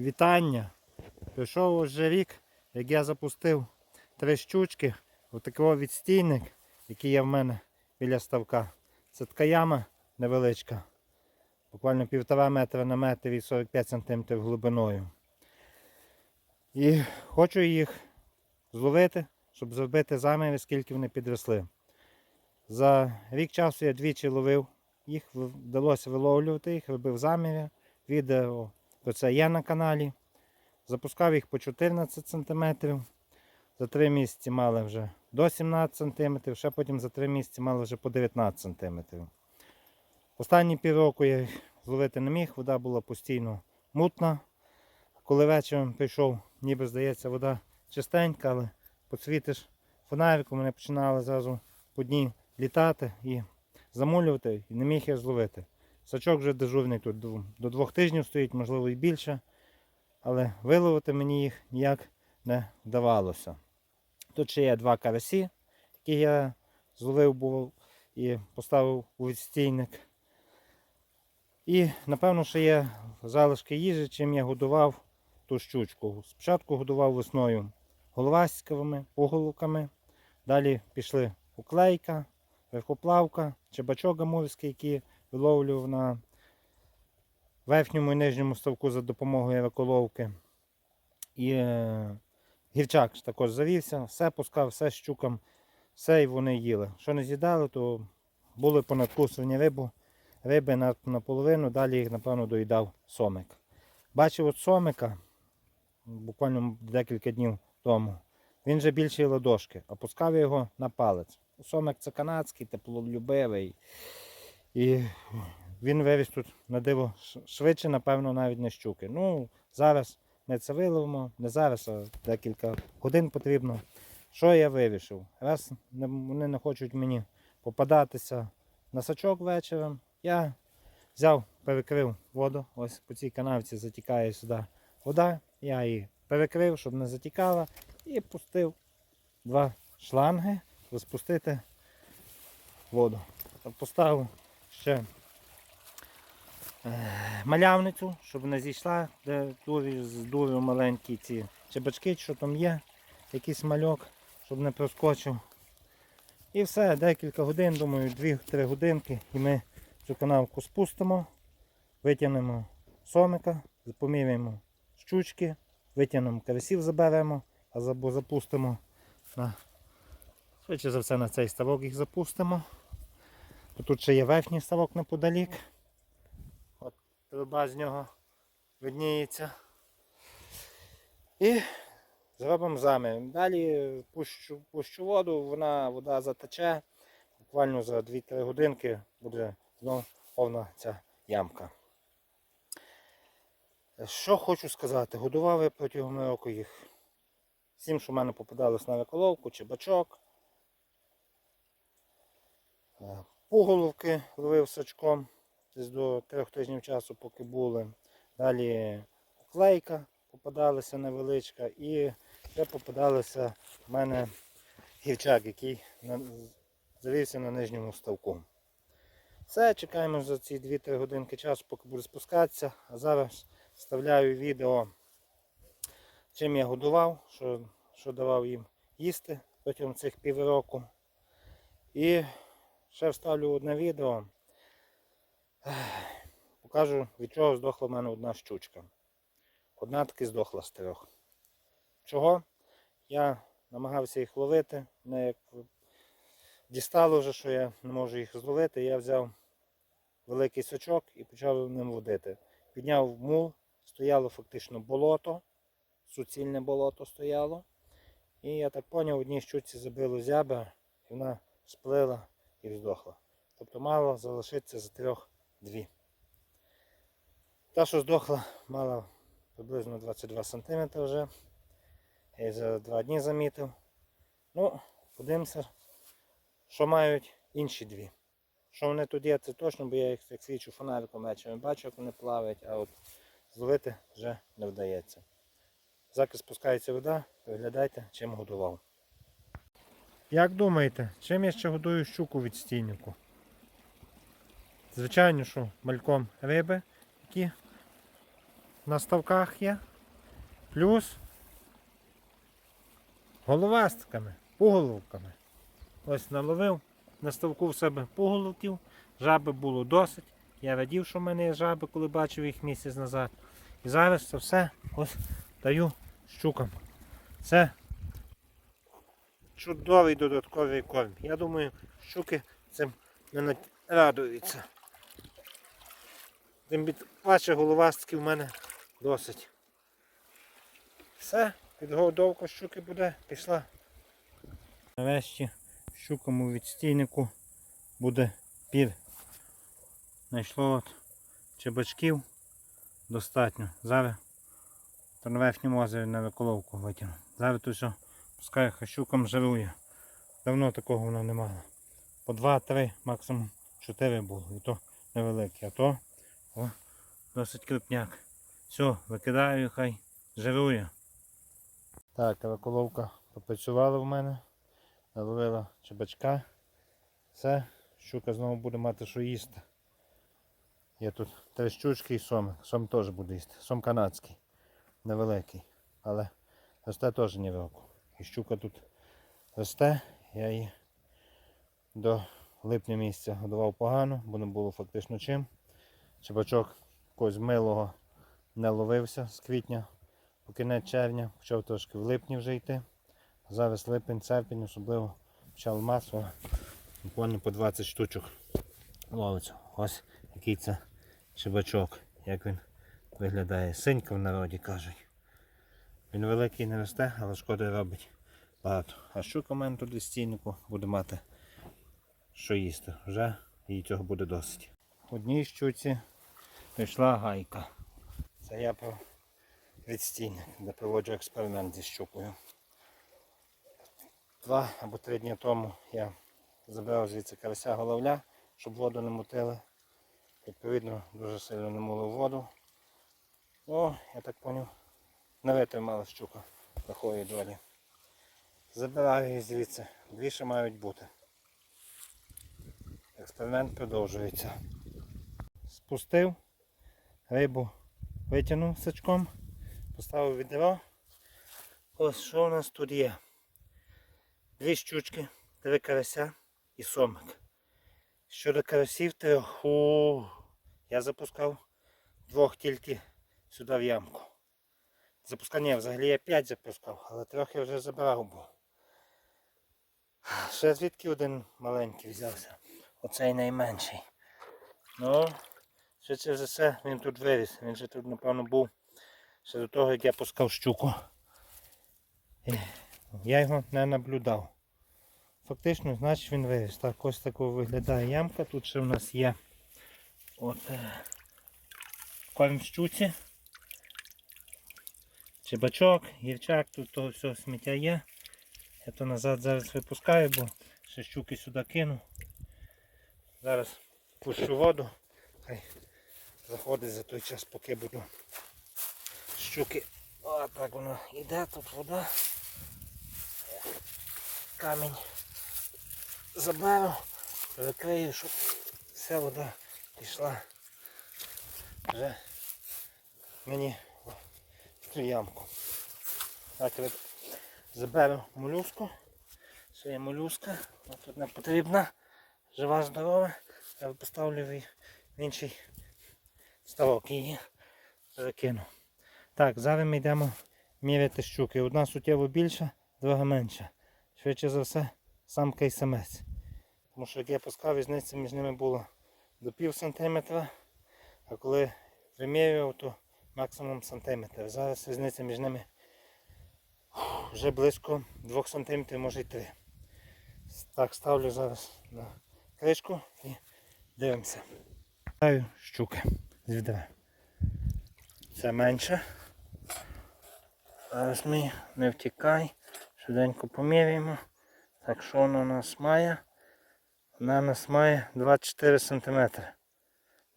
Вітання! Прийшов вже рік, як я запустив три щучки, отакий відстійник, який є в мене біля ставка. Це така яма невеличка, буквально півтора метра на метр і 45 см глибиною. І хочу їх зловити, щоб зробити заміри, скільки вони підросли. За рік часу я двічі ловив їх, вдалося виловлювати їх, робив заміри. Відео про це є на каналі. Запускав їх по 14 см. За 3 місяці мали вже до 17 см, ще потім за 3 місяці мали вже по 19 см. Останні півроку я їх зловити не міг, вода була постійно мутна. Коли вечором прийшов, ніби здається, вода чистенька, але посвітиш фонариком, вони починали зразу по дні літати і замулювати, і не міг я зловити. Сачок вже дежурний тут до- двох тижнів стоїть, можливо і більше. Але виловити мені їх ніяк не вдавалося. Тут ще є два карасі, які я зловив був і поставив у відстійник. І напевно ще є залишки їжі, чим я годував ту щучку. Спочатку годував весною головастиковими, поголовками. Далі пішли уклейка, верхоплавка, чебачок амурський, який виловлював на верхньому і нижньому ставку за допомогою раколовки. І е, гірчак також завівся, все пускав, все щукам, все і вони їли. Що не з'їдали, то були понадкусувані рибу, риби на, наполовину, далі їх, напевно, доїдав сомик. Бачив от сомика буквально декілька днів тому. Він вже більший ладошки, а пускав я його на палець. Сомик це канадський, теплолюбивий. І він виріс тут на диво швидше, напевно, навіть не щуки. Ну, зараз ми це виловимо, не зараз, а декілька годин потрібно. Що я вирішив? Раз вони не хочуть мені попадатися на сачок вечором, я взяв, перекрив воду. Ось по цій канавці затікає сюди вода. Я її перекрив, щоб не затікала, і пустив два шланги розпустити воду. Поставив ще е, малявницю, щоб не зійшла, де дурі, з дурю маленькі ці чебачки, що там є, якийсь мальок, щоб не проскочив. І все, декілька годин, думаю, 2-3 годинки, і ми цю канавку спустимо, витягнемо сомика, поміряємо щучки, витягнемо карасів, заберемо, а забо запустимо на, швидше за все на цей ставок їх запустимо. Тут ще є верхній ставок неподалік. От труба з нього видніється. І зробимо замір. Далі пущу, пущу воду, вона, вода затече. Буквально за 2-3 годинки буде знову повна ця ямка. Що хочу сказати, годував я протягом року їх. Всім, що в мене попадалось на виколовку, чебачок. Е, Пуголовки ловив сачком десь до трьох тижнів часу, поки були. Далі уклейка попадалася невеличка і ще попадалася в мене гівчак, який завівся на нижньому ставку. Все, чекаємо за ці 2-3 годинки часу, поки буде спускатися. А зараз вставляю відео, чим я годував, що, що давав їм їсти протягом цих півроку. І ще вставлю одне відео. Покажу, від чого здохла в мене одна щучка. Одна таки здохла з трьох. Чого? Я намагався їх ловити. Мене як дістало вже, що я не можу їх зловити. Я взяв великий сачок і почав ним водити. Підняв мул, стояло фактично болото, суцільне болото стояло. І я так зрозумів, одній щуці забило зябра, і вона сплила і здохла. Тобто мало залишиться з трьох дві. Та, що здохла, мала приблизно 22 см вже. Я її за два дні замітив. Ну, подивимося, що мають інші дві. Що вони тут є, це точно, бо я їх як свічу фонариком вечором бачу, як вони плавають, а от зловити вже не вдається. Заки спускається вода, переглядайте, чим годував. Як думаєте, чим я ще годую щуку від стійнику? Звичайно, що мальком риби, які на ставках є. Плюс головастками, пуголовками. Ось наловив на ставку в себе пуголовків. Жаби було досить. Я радів, що в мене є жаби, коли бачив їх місяць назад. І зараз це все ось даю щукам. Це чудовий додатковий корм. Я думаю, щуки цим не радуються. Тим паче головастки в мене досить. Все, підгодовка щуки буде, пішла. Нарешті щукам у відстійнику буде пір. Знайшло от чебачків достатньо. Зараз на верхньому озері на виколовку витягну. Зараз тут все пускай хай щукам жарує. Давно такого воно не мало. По 2-3, максимум 4 було. І то невеликі. А то о, досить крупняк. Все, викидаю, хай жарує. Так, виколовка попрацювала в мене. Наловила чебачка. Все, щука знову буде мати що їсти. Є тут три щучки і сом. Сом теж буде їсти. Сом канадський. Невеликий. Але росте теж ні року. І щука тут росте. Я її до липня місяця годував погано, бо не було фактично чим. Чебачок якогось милого не ловився з квітня по кінець червня, почав трошки в липні вже йти. Зараз липень, серпень, особливо почав масово. Буквально по 20 штучок ловиться. Ось який це чебачок, як він виглядає. Синька в народі кажуть. Він великий не росте, але шкоди робить багато. А щука мене тут стійнику буде мати що їсти. Вже їй цього буде досить. В одній щуці прийшла гайка. Це я про відстійник, де проводжу експеримент зі щукою. Два або три дні тому я забрав звідси карася головля, щоб воду не мутили. Відповідно, дуже сильно не мулив воду. О, я так зрозумів, не витримала щука такої долі. Забираю її звідси. Дві ще мають бути. Експеримент продовжується. Спустив, рибу витягнув сачком, поставив відро. Ось що у нас тут є. Дві щучки, три карася і сомик. Щодо карасів трьох, я запускав двох тільки сюди в ямку. Запускав, ні, взагалі я п'ять запускав, але трьох я вже забрав був. Ще звідки один маленький взявся. Оцей найменший. Ну, швидше за все він тут виріс. Він же тут, напевно, був ще до того, як я пускав щуку. І Я його не наблюдав. Фактично, значить він виріс. Так, ось такою виглядає ямка. Тут ще в нас є от, е, корм щуці. Чебачок, гірчак, тут того всього сміття є. Я то назад зараз випускаю, бо ще щуки сюди кину. Зараз пущу воду. Хай заходить за той час, поки буду щуки. О, так воно йде, тут вода. Камінь заберу, перекрию, щоб вся вода пішла вже мені цю ямку. Ребят, заберу молюску. Це є молюска, тут не потрібна, жива, здорова. Я поставлю в в інший ставок її закину. Так, зараз ми йдемо міряти щуки. Одна суттєво більша, друга менша. Швидше за все, самка і самець. Тому що як я пускав, різниця між ними була до пів сантиметра, а коли вимірював, то максимум сантиметр. Зараз різниця між ними вже близько 2 см, може й 3 Так, ставлю зараз на кришку і дивимося. Ставлю щуки з відра. Це менше. Зараз ми не втікай. Швиденько поміряємо. Так що вона у нас має? Вона у нас має 24 см.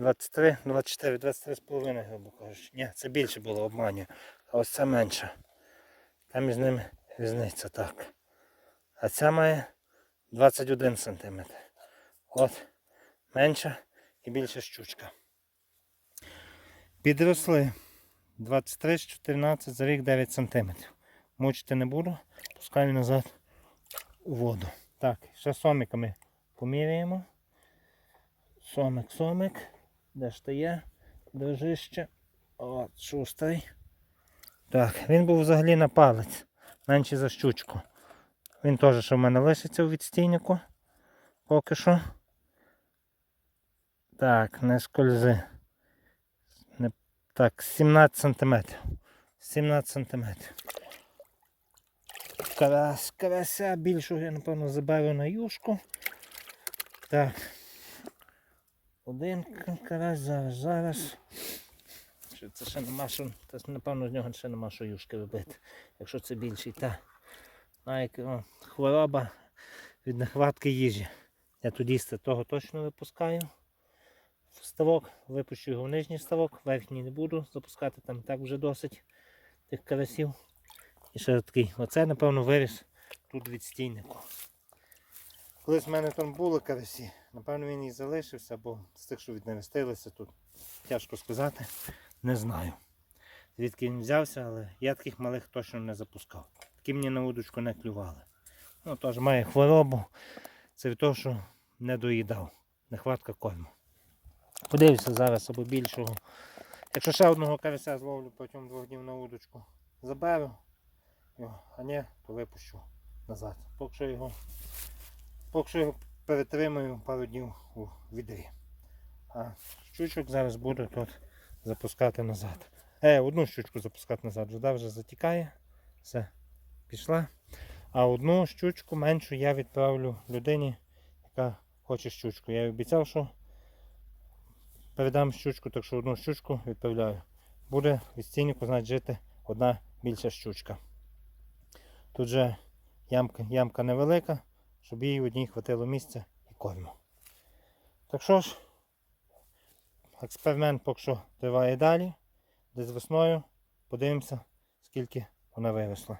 23, 24, 23,5 грубо кажучи. Ні, це більше було обманюю. А ось це менше. Там між ними різниця так. А ця має 21 см. От менша і більша щучка. Підросли 23 з 14 за рік 9 см. Мучити не буду, пускаю назад у воду. Так, ще сомиками поміряємо. Сомик, сомик. Де ж ти є? Дружище. От, шустрий. Так, він був взагалі на палець, менше за щучку. Він теж ще в мене лишиться у відстійнику. Поки що. Так, не скользи. Не... Так, 17 сантиметрів. 17 сантиметрів. Карась, карася більшого я, напевно, забавив на юшку. Так. Один карась зараз, зараз. Що це ще нема що, це, напевно, з нього ще нема що юшки робити, якщо це більший. Та. Як о, хвороба від нехватки їжі. Я тут їсти того точно випускаю. в Ставок, випущу його в нижній ставок, верхній не буду запускати, там так вже досить тих карасів. І ще такий, оце, напевно, виріс тут від стійнику. Колись в мене там були карасі, напевно він і залишився, бо з тих, що віднерестилися тут. Тяжко сказати, не знаю. Звідки він взявся, але я таких малих точно не запускав. Такі мені на удочку не клювали. Ну, теж має хворобу. Це від того, що не доїдав. Нехватка корму. Подивлюся зараз або більшого. Якщо ще одного карася зловлю протягом двох днів на удочку, заберу. А ні, то випущу назад. Поки що його, поки що його перетримую пару днів у відрі. А щучок зараз буду тут запускати назад. Е, одну щучку запускати назад. Вода вже затікає. Все, пішла. А одну щучку меншу я відправлю людині, яка хоче щучку. Я обіцяв, що передам щучку, так що одну щучку відправляю. Буде від стійнику, значить, жити одна більша щучка. Тут же ямка, ямка невелика, щоб їй одній хватило місця і корму. Так що ж, експеримент поки що триває далі. Десь весною подивимося, скільки вона виросла.